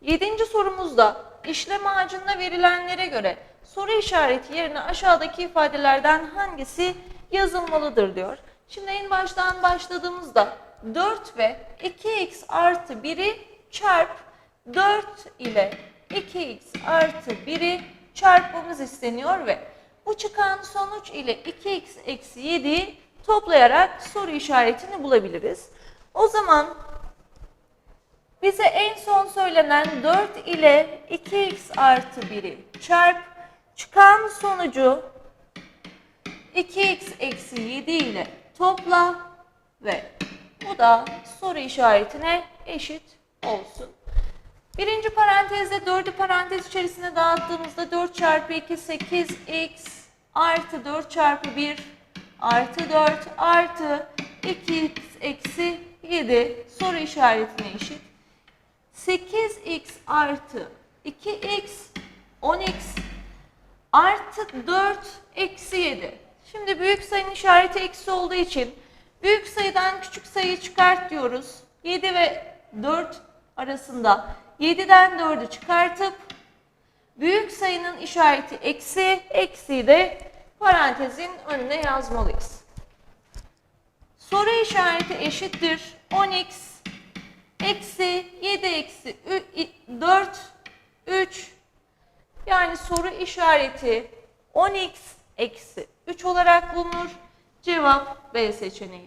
Yedinci sorumuzda işlem ağacında verilenlere göre soru işareti yerine aşağıdaki ifadelerden hangisi yazılmalıdır diyor. Şimdi en baştan başladığımızda 4 ve 2x artı 1'i çarp 4 ile 2x artı 1'i çarpmamız isteniyor ve bu çıkan sonuç ile 2x eksi 7'yi toplayarak soru işaretini bulabiliriz. O zaman söylenen 4 ile 2x artı 1'i çarp çıkan sonucu 2x eksi 7 ile topla ve bu da soru işaretine eşit olsun. Birinci parantezde 4'ü parantez içerisine dağıttığımızda 4 çarpı 2 8x artı 4 çarpı 1 artı 4 artı 2x eksi 7 soru işaretine eşit. 8x artı 2x 10x artı 4 eksi 7. Şimdi büyük sayının işareti eksi olduğu için büyük sayıdan küçük sayıyı çıkart diyoruz. 7 ve 4 arasında 7'den 4'ü çıkartıp büyük sayının işareti eksi, eksiyi de parantezin önüne yazmalıyız. Soru işareti eşittir 10x eksi 7 eksi 4 3 yani soru işareti 10x eksi 3 olarak bulunur. Cevap B seçeneği.